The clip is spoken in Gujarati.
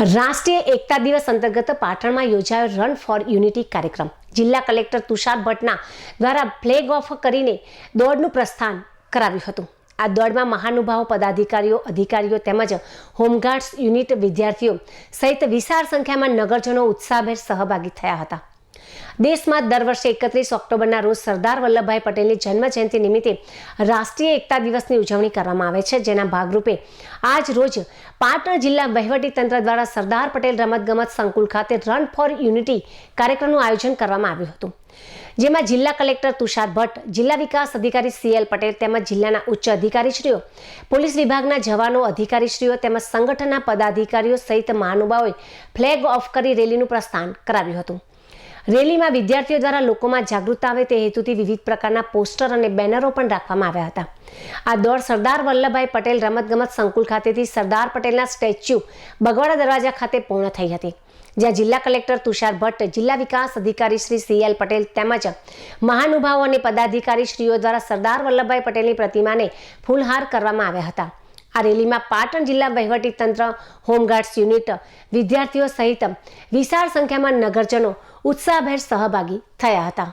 રાષ્ટ્રીય એકતા દિવસ અંતર્ગત પાટણમાં યોજાયો રન ફોર યુનિટી કાર્યક્રમ. જિલ્લા કલેક્ટર તુષાર ભટ્ટના દ્વારા ફ્લેગ ઓફ કરીને દોડનું પ્રસ્થાન કરાવ્યું હતું. આ દોડમાં મહાનુભાવો, પદાધિકારીઓ, અધિકારીઓ તેમજ હોમગાર્ડ્સ યુનિટ વિદ્યાર્થીઓ સહિત વિશાળ સંખ્યામાં નગરજનો ઉત્સાહભેર સહભાગી થયા હતા. દેશમાં દર વર્ષે એકત્રીસ ઓક્ટોબરના રોજ સરદાર વલ્લભભાઈ પટેલની જન્મ જયંતિ નિમિત્તે રાષ્ટ્રીય એકતા દિવસની ઉજવણી કરવામાં આવે છે, જેના ભાગરૂપે આજ રોજ પાટણ જિલ્લા વહીવટી તંત્ર દ્વારા સરદાર પટેલ રમતગમત સંકુલ ખાતે રન ફોર યુનિટી કાર્યક્રમનું આયોજન કરવામાં આવ્યું હતું. જેમાં જિલ્લા કલેક્ટર તુષાર ભટ્ટ, જિલ્લા વિકાસ અધિકારી સીએલ પટેલ તેમજ જિલ્લાના ઉચ્ચ અધિકારીશ્રીઓ, પોલીસ વિભાગના જવાનો અધિકારીશ્રીઓ તેમજ સંગઠનના પદાધિકારીઓ સહિત મહાનુભાવોએ ફ્લેગ ઓફ કરી રેલીનું પ્રસ્થાન કરાવ્યું હતું. રેલીમાં વિદ્યાર્થીઓ દ્વારા લોકોમાં જાગૃતતા આવે તે હેતુથી વિવિધ પ્રકારના પોસ્ટર અને બેનરો પણ રાખવામાં આવ્યા હતા. આ દોડ સરદાર વલ્લભભાઈ પટેલ રમતગમત સંકુલ ખાતેથી સરદાર પટેલના સ્ટેચ્યુ બગવાડા દરવાજા ખાતે પૂર્ણ થઈ હતી. જ્યાં જિલ્લા કલેક્ટર તુષાર ભટ્ટ, જિલ્લા વિકાસ અધિકારી શ્રી સીએલ પટેલ તેમજ મહાનુભાવો અને પદાધિકારી શ્રીઓ દ્વારા સરદાર વલ્લભભાઈ પટેલની પ્રતિમાને ફૂલહાર કરવામાં આવ્યા હતા. આ રેલીમાં પાટણ જિલ્લા વહીવટી તંત્ર હોમગાર્ડ્સ યુનિટ, વિદ્યાર્થીઓ સહિત વિશાળ સંખ્યામાં નગરજનો ઉત્સાહભેર સહભાગી થયા હતા.